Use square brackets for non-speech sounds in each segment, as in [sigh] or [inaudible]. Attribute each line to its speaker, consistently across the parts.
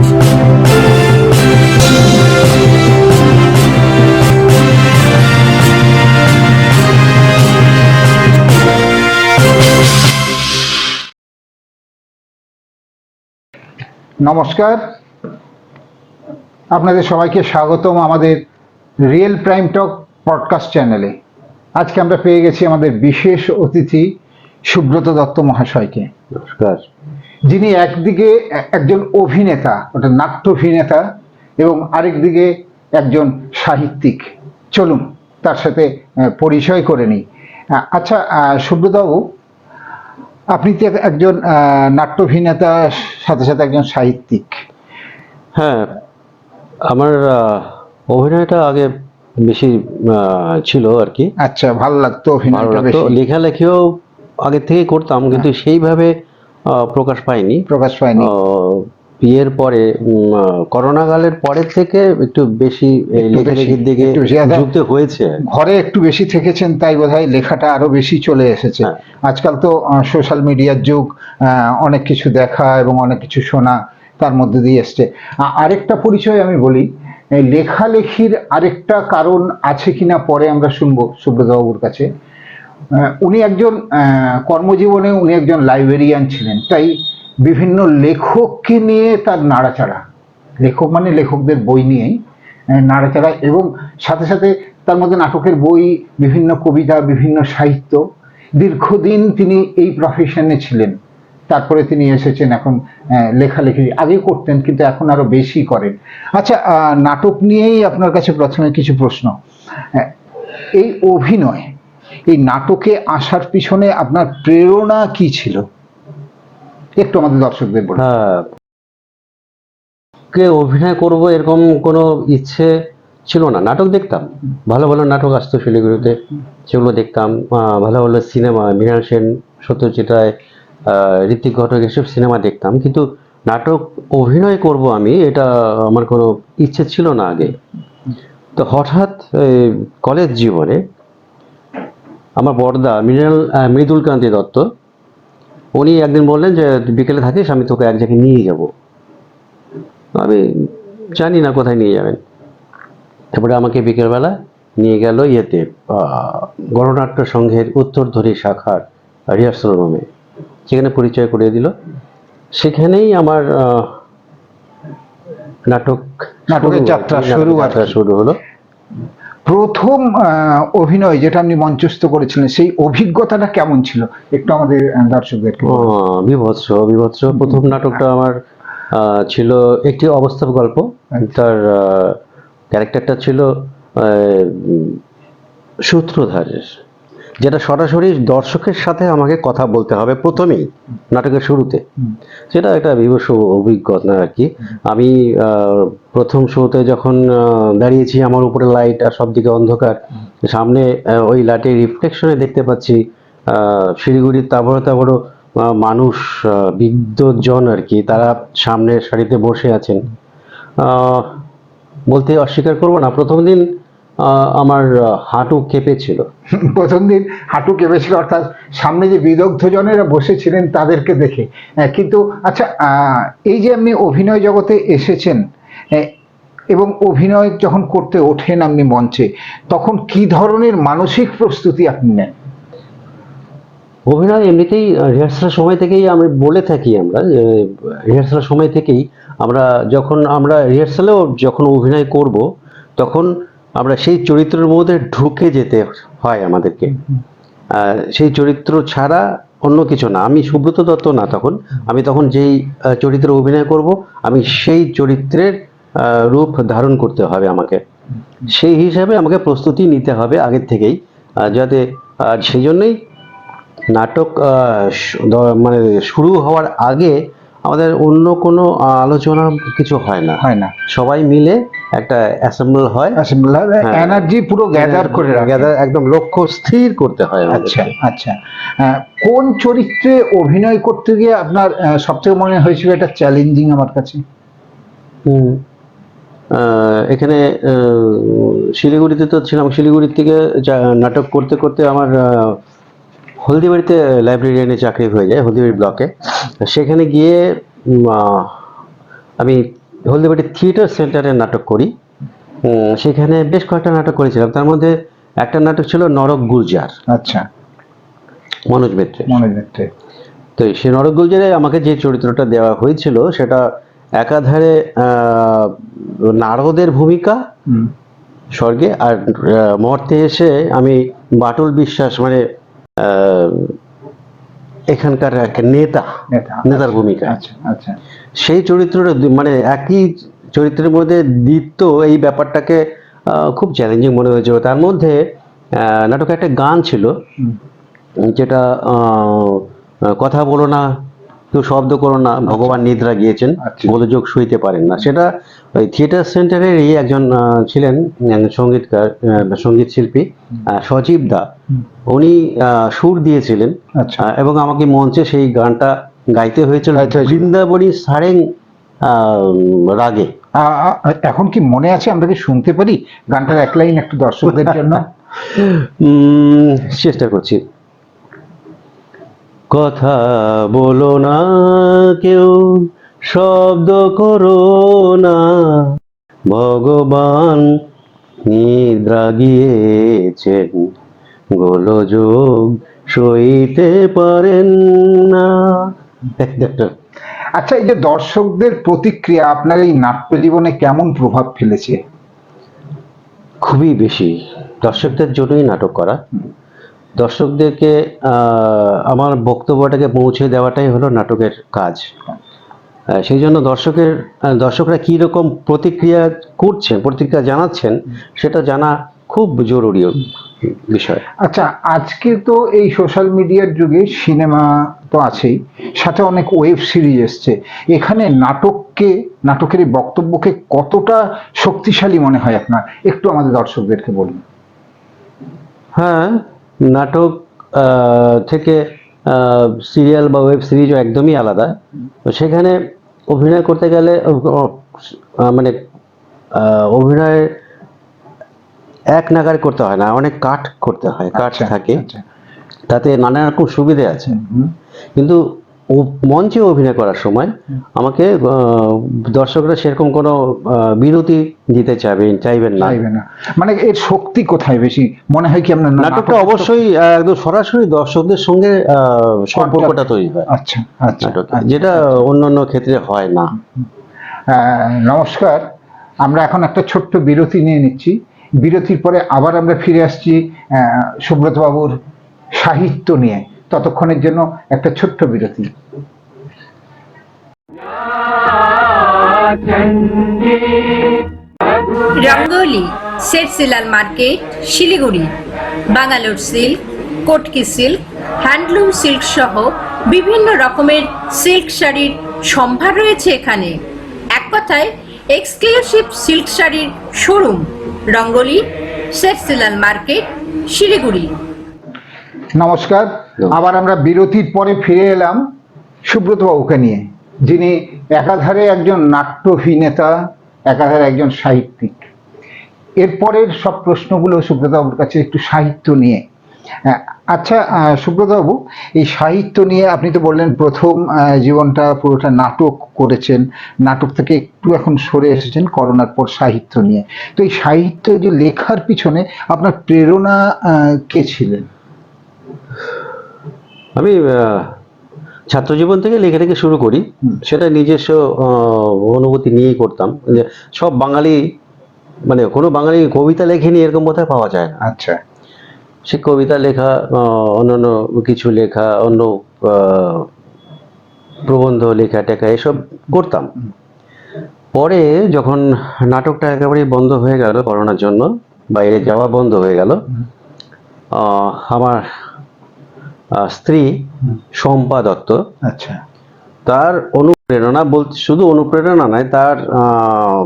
Speaker 1: নমস্কার। আপনাদের সবাইকে স্বাগতম আমাদের রিয়েল প্রাইম টক পডকাস্ট চ্যানেলে আজকে আমরা পেয়ে গেছি আমাদের বিশেষ অতিথি সুব্রত দত্ত মহাশয়কে।
Speaker 2: নমস্কার।
Speaker 1: যিনি একদিকে একজন অভিনেতা ওটা নাট্য অভিনেতা এবং আরেকদিকে একজন সাহিত্যিক। চলুন তার সাথে পরিচয় করে নিই। আচ্ছা সুব্রতবাবু আপনি তো এক- একজন নাট্য অভিনেতা সাথে সাথে একজন সাহিত্যিক।
Speaker 2: হ্যাঁ আমার অভিনয়টা আগে বেশি ছিল আর কি।
Speaker 1: আচ্ছা ভালো লাগতো
Speaker 2: লাগতো। লেখালেখিও আগে থেকেই করতাম কিন্তু সেইভাবে আহ, প্রকাশ পায়নি।
Speaker 1: প্রকাশ পায়নি।
Speaker 2: বিয়ের পরে করোনা কালের পরের থেকে একটু বেশি লেখালেখির দিকে।
Speaker 1: আচ্ছা,
Speaker 2: যুক্ত হয়েছে।
Speaker 1: ঘরে একটু বেশি থেকেছেন তাই বোধহয় লেখাটা আরও বেশি চলে এসেছে।
Speaker 2: হ্যাঁ।
Speaker 1: আজকাল তো সোশ্যাল মিডিয়ার যুগ আহ, অনেক কিছু দেখা এবং অনেক কিছু শোনা তার মধ্যে দিয়ে এসছে। আরেকটা পরিচয় আমি বলি লেখালেখির আরেকটা কারণ আছে কিনা পরে আমরা শুনব সুব্রতবাবুর কাছে। উনি একজন কর্মজীবনে উনি একজন লাইব্রেরিয়ান ছিলেন। তাই বিভিন্ন লেখককে নিয়ে তার নাড়াচাড়া, লেখক মানে লেখকদের বই নিয়েই নাড়াচাড়া এবং সাথে সাথে তার মধ্যে নাটকের বই, বিভিন্ন কবিতা, বিভিন্ন সাহিত্য। দীর্ঘদিন তিনি এই প্রফেশনে ছিলেন। তারপরে তিনি এসেছেন এখন লেখালেখি আগে করতেন কিন্তু এখন আরও বেশি করেন। আচ্ছা নাটক নিয়েই আপনার কাছে প্রথমে কিছু প্রশ্ন। এই অভিনয় এই নাটকে আসার পিছনে আপনার প্রেরণা কি ছিল? একটু আমাদের দর্শকদের বলুন।
Speaker 2: হ্যাঁ। কে অভিনয় করব এরকম কোনো ইচ্ছে ছিল না। নাটক দেখতাম। ভালো ভালো নাটক আসতো শিলিগুড়িতে। সেগুলো দেখতাম। ভালো ভালো সিনেমা, মৃণাল সেন, সত্যজিৎ রায় ঋত্বিক ঘটক এসব সিনেমা দেখতাম। কিন্তু নাটক অভিনয় করব আমি, এটা আমার কোনো ইচ্ছে ছিল না আগে। তো হঠাৎ কলেজ জীবনে আমার বড়দা মৃণাল মৃদুল কান্তি দত্ত উনি একদিন বললেন যে বিকেলে থাকিস আমি তোকে এক জায়গায় নিয়ে যাব। আমি জানি না কোথায় নিয়ে যাবেন। তারপরে আমাকে বিকেলবেলা নিয়ে গেল ইয়েতে গণনাট্য সংঘের উত্তরধরী শাখার রিহার্সাল রুমে সেখানে পরিচয় করিয়ে দিল। সেখানেই আমার নাটক
Speaker 1: নাটকের যাত্রা শুরু
Speaker 2: শুরু হলো।
Speaker 1: প্রথম অভিনয় যেটা আপনি মঞ্চস্থ করেছিলেন সেই অভিজ্ঞতাটা কেমন ছিল? একটু আমাদের
Speaker 2: দর্শকদের। বিভৎস বিভৎস প্রথম নাটকটা আমার ছিল একটি অবস্থাব গল্প। তার ক্যারেক্টারটা ছিল সূত্রধারের। যেটা সরাসরি দর্শকের সাথে আমাকে কথা বলতে হবে প্রথমেই নাটকের শুরুতে। সেটা একটা বিভৎস অভিজ্ঞতা আর কি। আমি প্রথম শোতে যখন দাঁড়িয়েছি আমার উপরে লাইট আর সব দিকে অন্ধকার সামনে ওই লাইটের রিফ্লেকশনে দেখতে পাচ্ছি আহ, শিলিগুড়ির তাবড়ো তাবড়ো মানুষ আহ, বিদ্যজন আর কি তারা সামনের সারিতে বসে আছেন। আহ, বলতে অস্বীকার করব না। প্রথম দিন আমার হাঁটু কেঁপেছিল [laughs]
Speaker 1: প্রথম দিন হাঁটু কেঁপেছিল অর্থাৎ সামনে যে বিদগ্ধ জনেরা বসেছিলেন তাদেরকে দেখে। কিন্তু আচ্ছা এই যে আপনি অভিনয় জগতে এসেছেন এবং অভিনয় যখন করতে ওঠেন আপনি মঞ্চে তখন কি ধরনের মানসিক প্রস্তুতি আপনি নেন?
Speaker 2: অভিনয় এমনিতেই রিহার্সালের সময় থেকেই আমরা বলে থাকি আমরা রিহার্সালের সময় থেকেই আমরা যখন আমরা রিহার্সালেও যখন অভিনয় করব তখন আমরা সেই চরিত্রের মধ্যে ঢুকে যেতে হয় আমাদেরকে। সেই চরিত্র ছাড়া অন্য কিছু না। আমি সুব্রত দত্ত না তখন। আমি তখন যেই চরিত্রে অভিনয় করব আমি সেই চরিত্রের রূপ ধারণ করতে হবে আমাকে। সেই হিসাবে আমাকে প্রস্তুতি নিতে হবে আগের থেকেই। যাতে সেই জন্যই নাটক মানে শুরু হওয়ার আগে আমাদের অন্য কোনো আলোচনা কিছু হয় না।
Speaker 1: হয় না।
Speaker 2: সবাই মিলে একটা অ্যাসেম্বল হয়।
Speaker 1: অ্যাসেম্বল হয় এনার্জি পুরো গ্যাদার করে
Speaker 2: gather- একদম লক্ষ্য স্থির করতে হয়
Speaker 1: আচ্ছা আচ্ছা। কোন চরিত্রে অভিনয় করতে গিয়ে আপনার সবথেকে মনে হয়েছিল এটা চ্যালেঞ্জিং আমার কাছে?
Speaker 2: এখানে শিলিগুড়িতে তো ছিলাম। শিলিগুড়ির থেকে নাটক করতে করতে আমার হলদিবাড়িতে লাইব্রেরিয়ানে চাকরি হয়ে যায় হলদিবাড়ি ব্লকে সেখানে গিয়ে আমি হলদিবাড়ি থিয়েটার সেন্টারে নাটক করি। সেখানে বেশ কয়েকটা নাটক করেছিলাম। তার মধ্যে একটা নাটক ছিল নরক গুলজার।
Speaker 1: আচ্ছা।
Speaker 2: মনোজ মিত্রের
Speaker 1: মনে দেখতে
Speaker 2: তো সেই নরক গুলজারে আমাকে যে চরিত্রটা দেওয়া হয়েছিল সেটা একাধারে নারদের ভূমিকা স্বর্গে আর মর্তে এসে আমি বাটুল বিশ্বাস মানে এখানকার এক নেতা
Speaker 1: নেতা।
Speaker 2: নেতার ভূমিকা।
Speaker 1: আচ্ছা আচ্ছা।
Speaker 2: সেই চরিত্রটা মানে একই চরিত্রের মধ্যে দ্বিত্ব এই ব্যাপারটাকে খুব চ্যালেঞ্জিং মনে হয়েছিল তার মধ্যে নাটকে একটা গান ছিল যেটা আহ, কথা বলো না কেউ শব্দ করো না ভগবান নিদ্রা গিয়েছেন
Speaker 1: আচ্ছা।
Speaker 2: গোলযোগ সইতে পারেন না। সেটা ওই থিয়েটার সেন্টারেরই একজন ছিলেন সঙ্গীতকার সংগীত শিল্পী আহ, সজীব দা। উনি আহ, সুর দিয়েছিলেন
Speaker 1: আচ্ছা।
Speaker 2: এবং আমাকে মঞ্চে সেই গানটা গাইতে হয়েছিল। বৃন্দাবনী সারেং রাগে।
Speaker 1: এখন কি মনে আছে আমরা কি শুনতে পারি? গানটার এক লাইন একটু দর্শকদের [laughs] জন্য।
Speaker 2: চেষ্টা করছি। কথা বলো না কেউ শব্দ করো না। ভগবান নিদ্রা গিয়েছেন। গোলযোগ সইতে পারেন না।
Speaker 1: আচ্ছা এই যে দর্শকদের প্রতিক্রিয়া আপনার এই নাট্য জীবনে কেমন প্রভাব ফেলেছে?
Speaker 2: খুবই বেশি। দর্শকদের জন্যই নাটক করা। দর্শকদেরকে আমার বক্তব্যটাকে পৌঁছে দেওয়াটাই হলো নাটকের কাজ। সেই জন্য দর্শকের দর্শকরা কী রকম প্রতিক্রিয়া করছেন প্রতিক্রিয়া জানাচ্ছেন সেটা জানা খুব জরুরি বিষয়।
Speaker 1: আচ্ছা আজকে তো এই সোশ্যাল মিডিয়ার যুগে সিনেমা তো আছেই সাথে অনেক ওয়েব সিরিজ এসছে। এখানে নাটককে নাটকের বক্তব্যকে কতটা শক্তিশালী মনে হয় আপনার? একটু আমাদের দর্শকদেরকে বলুন।
Speaker 2: হ্যাঁ নাটক থেকে সিরিয়াল বা ওয়েব সিরিজও একদমই আলাদা। তো সেখানে অভিনয় করতে গেলে মানে আহ, অভিনয় এক নাগারে করতে হয় না অনেক কাট করতে হয় কাট
Speaker 1: আচ্ছা,
Speaker 2: থাকে।
Speaker 1: আচ্ছা।
Speaker 2: তাতে নানা রকম সুবিধে আছে। কিন্তু মঞ্চে অভিনয় করার সময় আমাকে দর্শকরা সেরকম কোনো বিরতি দিতে চাইবেন চাইবেন না।
Speaker 1: মানে এর শক্তি কোথায় বেশি? মনে হয় কি আপনার
Speaker 2: নাটকটা অবশ্যই একদম সরাসরি দর্শকদের সঙ্গে আহ, সম্পর্কটা তৈরি হয়।
Speaker 1: আচ্ছা আচ্ছা আচ্ছা।
Speaker 2: যেটা অন্যান্য ক্ষেত্রে হয় না।
Speaker 1: নমস্কার। আমরা এখন একটা ছোট্ট বিরতি নিয়ে নিচ্ছি। বিরতির পরে আবার আমরা ফিরে আসছি আহ, সুব্রত বাবুর সাহিত্য নিয়ে। ততক্ষণের জন্য একটা ছোট্ট বিরতি।
Speaker 3: রঙ্গলি রঙ্গোলি সেটসিলাল মার্কেট শিলিগুড়ি। বাঙ্গালোর সিল্ক কোটকি সিল্ক হ্যান্ডলুম সিল্ক সহ বিভিন্ন রকমের সিল্ক শাড়ির সম্ভার রয়েছে এখানে। এক কথায় এক্সক্লুসিভ সিল্ক শাড়ির শোরুম। রঙ্গোলি সিলাল মার্কেট শিলিগুড়ি।
Speaker 1: নমস্কার আবার আমরা বিরতির পরে ফিরে এলাম সুব্রত বাবুকে নিয়ে যিনি একাধারে একজন নাট্যভিনেতা একাধারে একজন সাহিত্যিক। এরপরের সব প্রশ্নগুলো সুব্রত বাবুর কাছে একটু সাহিত্য নিয়ে। আচ্ছা আহ, সুব্রত বাবু এই সাহিত্য নিয়ে আপনি তো বললেন প্রথম জীবনটা পুরোটা নাটক করেছেন নাটক থেকে একটু এখন সরে এসেছেন করোনার পর সাহিত্য নিয়ে। তো এই সাহিত্য যে লেখার পিছনে আপনার প্রেরণা কে ছিলেন?
Speaker 2: আমি ছাত্র জীবন থেকে লেখালেখি শুরু করি। সেটা নিজস্ব অনুভূতি নিয়েই করতাম। যে সব বাঙালি মানে কোনো বাঙালি কবিতা লেখেনি এরকম বোধহয় পাওয়া যায় না।
Speaker 1: আচ্ছা।
Speaker 2: সে কবিতা লেখা আহ, অন্যান্য কিছু লেখা অন্য আহ, প্রবন্ধ লেখা টেখা এসব করতাম। পরে যখন নাটকটা একেবারেই বন্ধ হয়ে গেল করোনার জন্য বাইরে যাওয়া বন্ধ হয়ে গেল আহ, আমার স্ত্রী শম্পা দত্ত
Speaker 1: আচ্ছা।
Speaker 2: তার অনুপ্রেরণা বলতে শুধু অনুপ্রেরণা নয় তার আহ,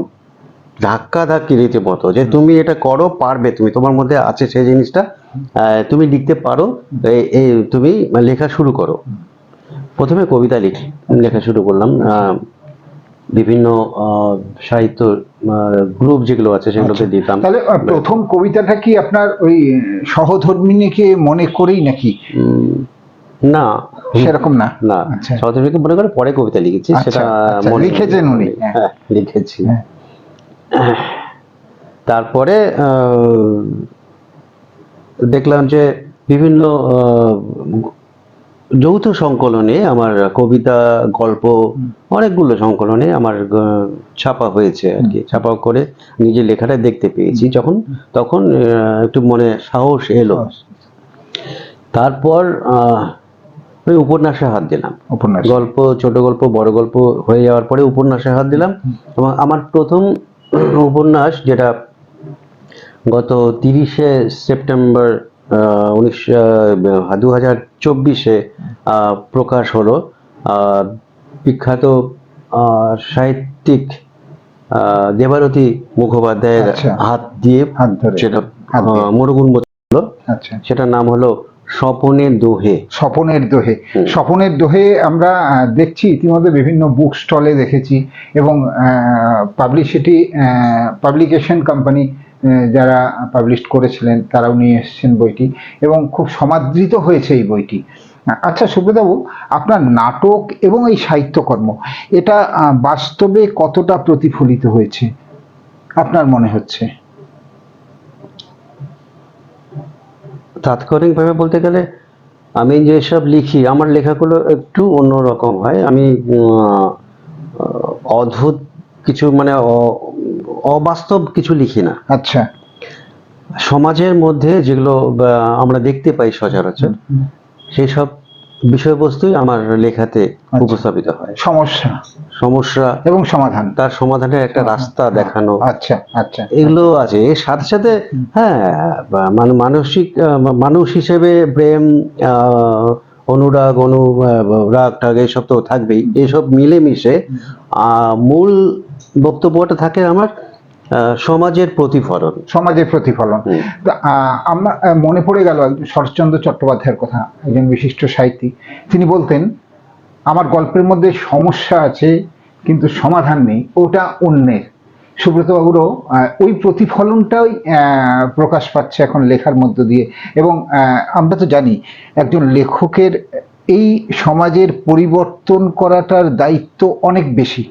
Speaker 2: ধাক্কা ধাক্কি রীতিমতো যে তুমি এটা করো পারবে তুমি তোমার মধ্যে আছে সেই জিনিসটা তুমি লিখতে পারো তুমি লেখা শুরু করো। প্রথমে কবিতা লিখি লেখা শুরু করলাম। বিভিন্ন সাহিত্য গ্রুপ যেগুলো আছে সেগুলোতে দিতাম।
Speaker 1: তাহলে প্রথম কবিতাটা কি আপনার ওই সহধর্মিনীকে মনে করেই নাকি?
Speaker 2: না।
Speaker 1: সেরকম না?
Speaker 2: না।
Speaker 1: আচ্ছা।
Speaker 2: শরৎচন্দ্রকে মনে করে পরে কবিতা লিখেছি
Speaker 1: আচ্ছা,
Speaker 2: সেটা
Speaker 1: আচ্ছা। লিখেছেন উনি, হ্যাঁ।
Speaker 2: লিখেছি।
Speaker 1: হ্যাঁ।
Speaker 2: তারপরে আহ, দেখলাম যে বিভিন্ন যৌথ সংকলনে আমার কবিতা গল্প অনেকগুলো সংকলনে আমার ছাপা হয়েছে আর কি। ছাপা করে নিজের লেখাটা দেখতে পেয়েছি। যখন তখন একটু মনে সাহস এলো। তারপর আহ, ওই উপন্যাসে হাত দিলাম।
Speaker 1: উপন্যাস।
Speaker 2: গল্প ছোট গল্প বড় গল্প হয়ে যাওয়ার পরে উপন্যাসে হাত দিলাম। এবং আমার প্রথম উপন্যাস যেটা গত তিরিশে সেপ্টেম্বর উনিশশো দু হাজার চব্বিশে প্রকাশ হলো বিখ্যাত সাহিত্যিক দেবারতী মুখোপাধ্যায়ের
Speaker 1: আচ্ছা।
Speaker 2: হাত দিয়ে সেটা। হলো।
Speaker 1: আচ্ছা।
Speaker 2: সেটার নাম হলো স্বপনের দোহে।
Speaker 1: স্বপনের দোহে। স্বপনের দোহে আমরা দেখছি ইতিমধ্যে বিভিন্ন বুক স্টলে দেখেছি এবং পাবলিসিটি পাবলিকেশন কোম্পানি যারা পাবলিশ করেছিলেন তারাও নিয়ে এসেছেন বইটি এবং খুব সমাদৃত হয়েছে এই বইটি। আচ্ছা সুব্রতবাবু, আপনার নাটক এবং এই সাহিত্যকর্ম, এটা বাস্তবে কতটা প্রতিফলিত হয়েছে? আপনার মনে হচ্ছে?
Speaker 2: তাৎক্ষণিকভাবে বলতে গেলে, আমি যেসব লিখি, আমার লেখাগুলো একটু অন্যরকম হয়। আমি অদ্ভুত কিছু মানে অবাস্তব কিছু লিখি না।
Speaker 1: আচ্ছা।
Speaker 2: সমাজের মধ্যে যেগুলো আমরা দেখতে পাই সচরাচর সেই সব বিষয়বস্তুই আমার লেখাতে উপস্থাপিত হয়।
Speaker 1: সমস্যা।
Speaker 2: সমস্যা
Speaker 1: এবং সমাধান।
Speaker 2: তার সমাধানের একটা রাস্তা দেখানো।
Speaker 1: আচ্ছা আচ্ছা।
Speaker 2: এগুলো আছে। এর সাথে সাথে হ্যাঁ মানে মানসিক মানুষ হিসেবে প্রেম অনুরাগ অনুরাগ টাগ এইসব তো থাকবেই। এইসব মিলেমিশে আহ, মূল বক্তব্যটা থাকে আমার সমাজের প্রতিফলন।
Speaker 1: সমাজের প্রতিফলন। আমার মনে পড়ে গেল শরৎচন্দ্র চট্টোপাধ্যায়ের কথা একজন বিশিষ্ট সাহিত্যিক। তিনি বলতেন আমার গল্পের মধ্যে সমস্যা আছে কিন্তু সমাধান নেই ওটা অন্যের। সুব্রতবাবুরও ওই প্রতিফলনটাই প্রকাশ পাচ্ছে এখন লেখার মধ্য দিয়ে। এবং আমরা তো জানি একজন লেখকের এই সমাজের পরিবর্তন করাটার দায়িত্ব অনেক বেশি।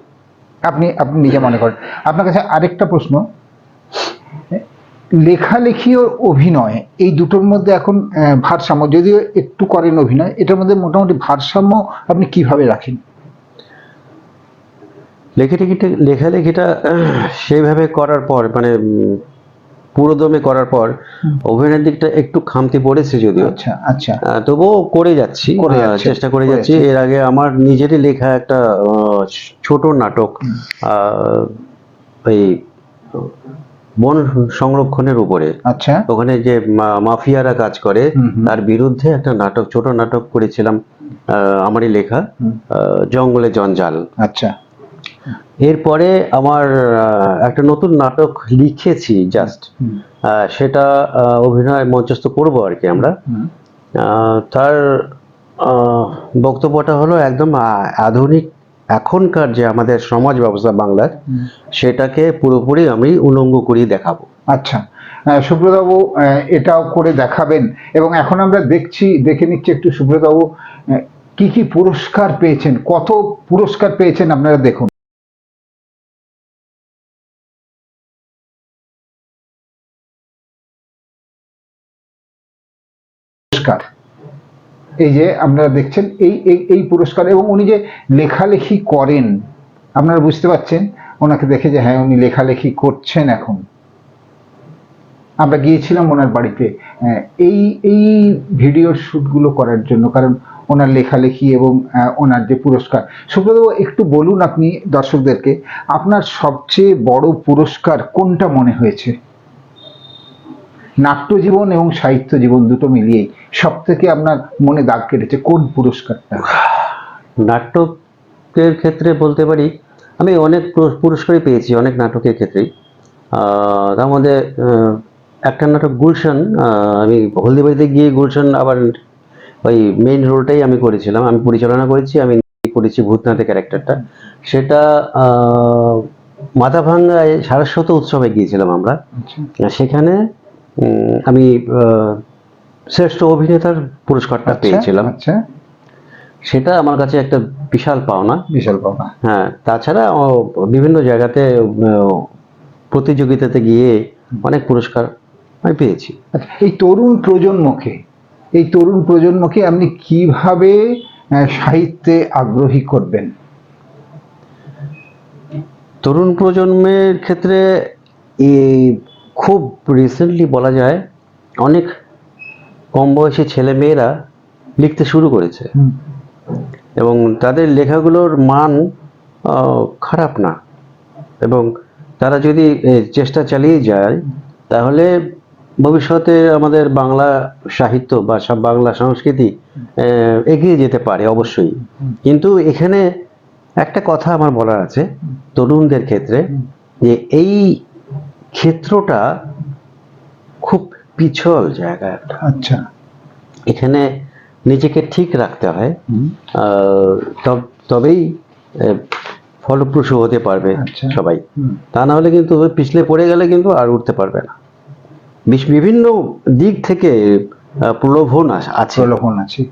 Speaker 1: আপনি আপনি নিজে মনে করেন। আপনার কাছে আরেকটা প্রশ্ন। লেখালেখি ও অভিনয়, এই দুটোর মধ্যে এখন ভারসাম্য, যদিও একটু করেন অভিনয়, এটার মধ্যে মোটামুটি ভারসাম্য আপনি কীভাবে রাখেন?
Speaker 2: লেখালেখিটা লেখালেখিটা সেইভাবে করার পর মানে পুরোদমে করার পর ওভেনের দিকটা একটু খামতি পড়েছে যদিও।
Speaker 1: আচ্ছা আচ্ছা।
Speaker 2: তবুও করে যাচ্ছি চেষ্টা করে যাচ্ছি। এর আগে আমার নিজেরই লেখা একটা ছোট নাটক এই বন সংরক্ষণের উপরে।
Speaker 1: আচ্ছা।
Speaker 2: ওখানে যে মাফিয়ারা কাজ করে। তার বিরুদ্ধে একটা নাটক ছোট নাটক করেছিলাম আহ, আমারই লেখা আহ, জঙ্গলে জঞ্জাল।
Speaker 1: আচ্ছা।
Speaker 2: এরপরে আমার একটা নতুন নাটক লিখেছি জাস্ট সেটা অভিনয় মঞ্চস্থ করব আর কি আমরা। তার বক্তব্যটা হলো একদম আধুনিক এখনকার যে আমাদের সমাজ ব্যবস্থা বাংলার সেটাকে পুরোপুরি আমি উলঙ্গ করিয়ে দেখাবো।
Speaker 1: আচ্ছা। সুব্রতবাবু এটাও করে দেখাবেন। এবং এখন আমরা দেখছি দেখে নিচ্ছি একটু সুব্রতবাবু কি কি পুরস্কার পেয়েছেন কত পুরস্কার পেয়েছেন আপনারা দেখুন। পুরস্কার। এই যে আপনারা দেখছেন, এই, এই- পুরস্কার এবং উনি যে লেখালেখি করেন, আপনারা বুঝতে পারছেন? ওনাকে দেখে যে হ্যাঁ উনি লেখালেখি করছেন এখন। আমরা গিয়েছিলাম ওনার বাড়িতে। এই এই ভিডিওর শ্যুটগুলো করার জন্য, কারণ ওনার লেখালেখি এবং ওনার যে পুরস্কার। সুব্রতবাবু একটু বলুন আপনি দর্শকদেরকে, আপনার সবচেয়ে বড় পুরস্কার কোনটা মনে হয়েছে? নাট্য জীবন এবং সাহিত্য জীবন দুটো মিলিয়ে সব থেকে আপনার মনে দাগ কেটেছে? কোন পুরস্কারটা?
Speaker 2: নাটকের ক্ষেত্রে বলতে পারি আমি অনেক পুরস্কারই পেয়েছি অনেক নাটকের ক্ষেত্রেই। তার মধ্যে একটা নাটক গুলশান আমি হলদিবাড়িতে গিয়ে গুলশান আবার ওই মেইন রোলটাই আমি করেছিলাম। আমি পরিচালনা করেছি আমি করেছি ভূতনাথের ক্যারেক্টারটা সেটা আহ, মাথাভাঙ্গায় সারস্বত উৎসবে গিয়েছিলাম আমরা।
Speaker 1: আচ্ছা।
Speaker 2: সেখানে আমি শ্রেষ্ঠ অভিনেতার পুরস্কারটা পেয়েছিলাম।
Speaker 1: আচ্ছা।
Speaker 2: সেটা আমার কাছে একটা বিশাল পাওনা।
Speaker 1: বিশাল পাওনা।
Speaker 2: হ্যাঁ তাছাড়া বিভিন্ন জায়গাতে প্রতিযোগিতাতে গিয়ে অনেক পুরস্কার আমি পেয়েছি।
Speaker 1: আচ্ছা, এই তরুণ প্রজন্মকে এই তরুণ প্রজন্মকে আপনি কীভাবে সাহিত্যে আগ্রহী করবেন?
Speaker 2: তরুণ প্রজন্মের ক্ষেত্রে এই খুব রিসেন্টলি বলা যায় অনেক কম বয়সী ছেলে মেয়েরা লিখতে শুরু করেছে। এবং তাদের লেখাগুলোর মান খারাপ না। এবং তারা যদি চেষ্টা চালিয়ে যায় তাহলে ভবিষ্যতে আমাদের বাংলা সাহিত্য বা সব বাংলা সংস্কৃতি আহ, এগিয়ে যেতে পারে অবশ্যই। কিন্তু এখানে একটা কথা আমার বলার আছে তরুণদের ক্ষেত্রে যে এই ক্ষেত্রটা খুব পিছল জায়গা একটা।
Speaker 1: আচ্ছা।
Speaker 2: এখানে নিজেকে ঠিক রাখতে হয়। তব- তবেই ফলপ্রসূ হতে পারবে
Speaker 1: আচ্ছা।
Speaker 2: সবাই। তা না হলে কিন্তু পিছলে পড়ে গেলে কিন্তু আর উঠতে পারবে না। বিভিন্ন দিক থেকে প্রলোভন আছে।
Speaker 1: প্রলোভন আছে।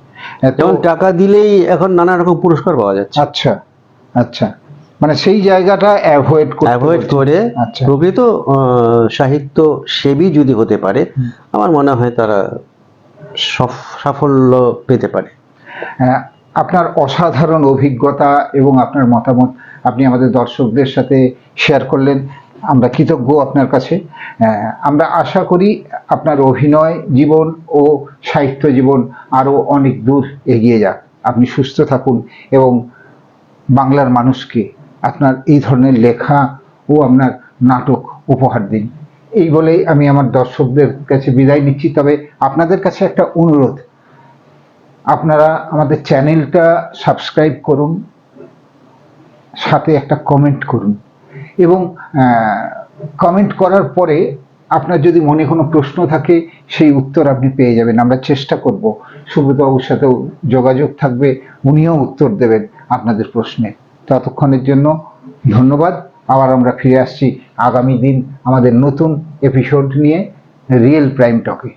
Speaker 2: যেমন টাকা দিলেই এখন নানা রকম পুরস্কার পাওয়া যাচ্ছে।
Speaker 1: আচ্ছা। আচ্ছা। মানে সেই জায়গাটা অ্যাভয়েড
Speaker 2: অ্যাভয়েড করে
Speaker 1: আচ্ছা।
Speaker 2: প্রকৃত সাহিত্য সেবী যদি হতে পারে আমার মনে হয় তারা সফ- সাফল্য পেতে পারে।
Speaker 1: আহ, আপনার অসাধারণ অভিজ্ঞতা এবং আপনার মতামত আপনি আমাদের দর্শকদের সাথে শেয়ার করলেন। আমরা কৃতজ্ঞ আপনার কাছে। আমরা আশা করি আপনার অভিনয় জীবন ও সাহিত্য জীবন আরও অনেক দূর এগিয়ে যাক। আপনি সুস্থ থাকুন এবং বাংলার মানুষকে আপনার এই ধরনের লেখা ও আপনার নাটক উপহার দিন। এই বলেই আমি আমার দর্শকদের কাছে বিদায় নিচ্ছি। তবে আপনাদের কাছে একটা অনুরোধ। আপনারা আমাদের চ্যানেলটা সাবস্ক্রাইব করুন, সাথে একটা কমেন্ট করুন এবং কমেন্ট করার পরে আপনার যদি মনে কোনো প্রশ্ন থাকে, সেই উত্তর আপনি পেয়ে যাবেন। আমরা চেষ্টা করব। সুব্রতবাবুর সাথেও যোগাযোগ থাকবে, উনিও উত্তর দেবেন আপনাদের প্রশ্নে। ততক্ষণের জন্য ধন্যবাদ। আবার আমরা ফিরে আসছি আগামী দিন আমাদের নতুন এপিসোড নিয়ে রিয়েল প্রাইম টকে